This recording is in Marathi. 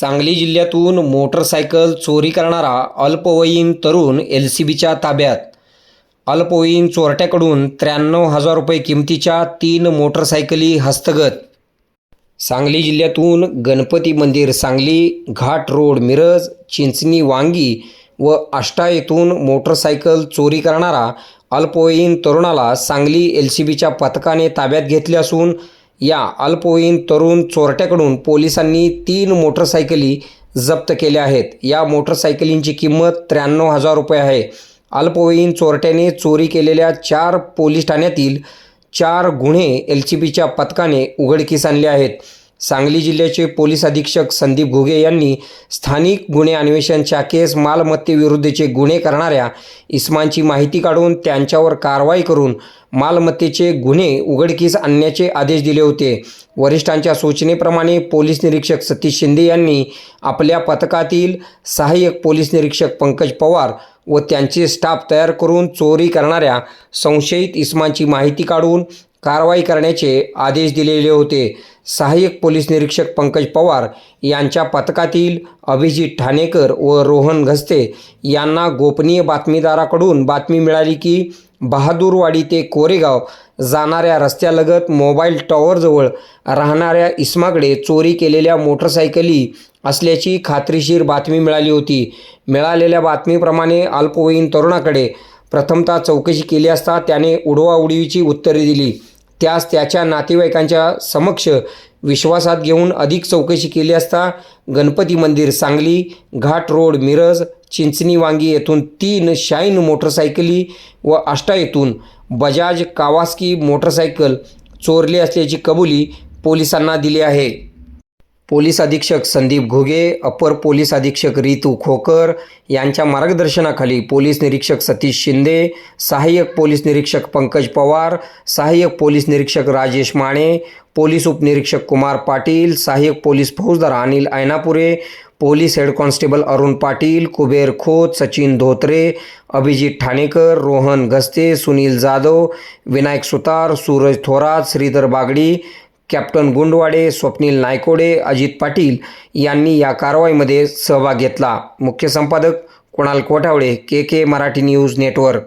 सांगली जिल्ह्यातून मोटरसायकल चोरी करणारा अल्पवयीन तरुण एल सी बीच्या ताब्यात. अल्पवयीन चोरट्याकडून त्र्याण्णव हजार रुपये किमतीच्या तीन मोटरसायकली हस्तगत. सांगली जिल्ह्यातून गणपती मंदिर सांगली घाट रोड मिरज चिंचणी वांगी व आष्टा येथून मोटरसायकल चोरी करणारा अल्पवयीन तरुणाला सांगली एल सी बीच्या पथकाने ताब्यात घेतले असून या अल्पवयीन तरुण चोरट्याकडून पोलिसांनी तीन मोटरसायकली जप्त केल्या आहेत. या मोटरसायकलींची किंमत त्र्याण्णव हजार रुपये आहे. अल्पवयीन चोरट्याने चोरी केलेल्या चार पोलीस ठाण्यातील चार गुन्हे एल सी बीच्या पथकाने उघडकीस आणले आहेत. सांगली जिल्ह्याचे पोलीस अधीक्षक संदीप घुगे यांनी स्थानिक गुन्हे अन्वेषण शाखेस मालमत्तेविरुद्धचे गुन्हे करणाऱ्या इस्मांची माहिती काढून त्यांच्यावर कारवाई करून मालमत्तेचे गुन्हे उघडकीस आणण्याचे आदेश दिले होते. वरिष्ठांच्या सूचनेप्रमाणे पोलीस निरीक्षक सतीश शिंदे यांनी आपल्या पथकातील सहाय्यक पोलीस निरीक्षक पंकज पवार व त्यांचे स्टाफ तयार करून चोरी करणाऱ्या संशयित इस्मांची माहिती काढून कारवाई करण्याचे आदेश दिलेले होते. सहाय्यक पोलीस निरीक्षक पंकज पवार यांच्या पथकातील अभिजित ठाणेकर व रोहन घस्ते यांना गोपनीय बातमीदाराकडून बातमी मिळाली की बहादूरवाडी ते कोरेगाव जाणाऱ्या रस्त्यालगत मोबाईल टॉवरजवळ राहणाऱ्या इस्माकडे चोरी केलेल्या मोटरसायकली असल्याची खात्रीशीर बातमी मिळाली होती. मिळालेल्या बातमीप्रमाणे अल्पवयीन तरुणाकडे प्रथमतः चौकशी केली असता त्याने उडवाउडवीची उत्तरे दिली. त्यास त्याच्या नातेवाईकांच्या समक्ष विश्वासात घेऊन अधिक चौकशी केली असता गणपती मंदिर सांगली घाट रोड मिरज चिंचणी वांगी येथून तीन शाईन मोटरसायकली व आष्टा येथून बजाज कावास्की मोटरसायकल चोरली असल्याची कबुली पोलिसांना दिली आहे. पोलीस अधीक्षक संदीप घुगे अपर पोलीस अधीक्षक रितू खोकर यांच्या मार्गदर्शनाखाली पोलीस निरीक्षक सतीश शिंदे सहाय्यक पोलीस निरीक्षक पंकज पवार सहाय्यक पोलीस निरीक्षक राजेश माने पोलीस उपनिरीक्षक कुमार पाटील सहाय्यक पोलीस फौजदार Anil Ainapure police head constable Arun Patil Kuber Khot Sachin Dhotre Abhijit Thanekar Rohan Ghaste Sunil Jadhav Vinayak Sutar Suraj Thorat Shridhar Bagdi captain Gundwade Swapnil Naikode Ajit Patil यांनी या कारवाईमध्ये सहभाग घेतला. मुख्य संपादक Kunal Kothawale K K Marathi news network.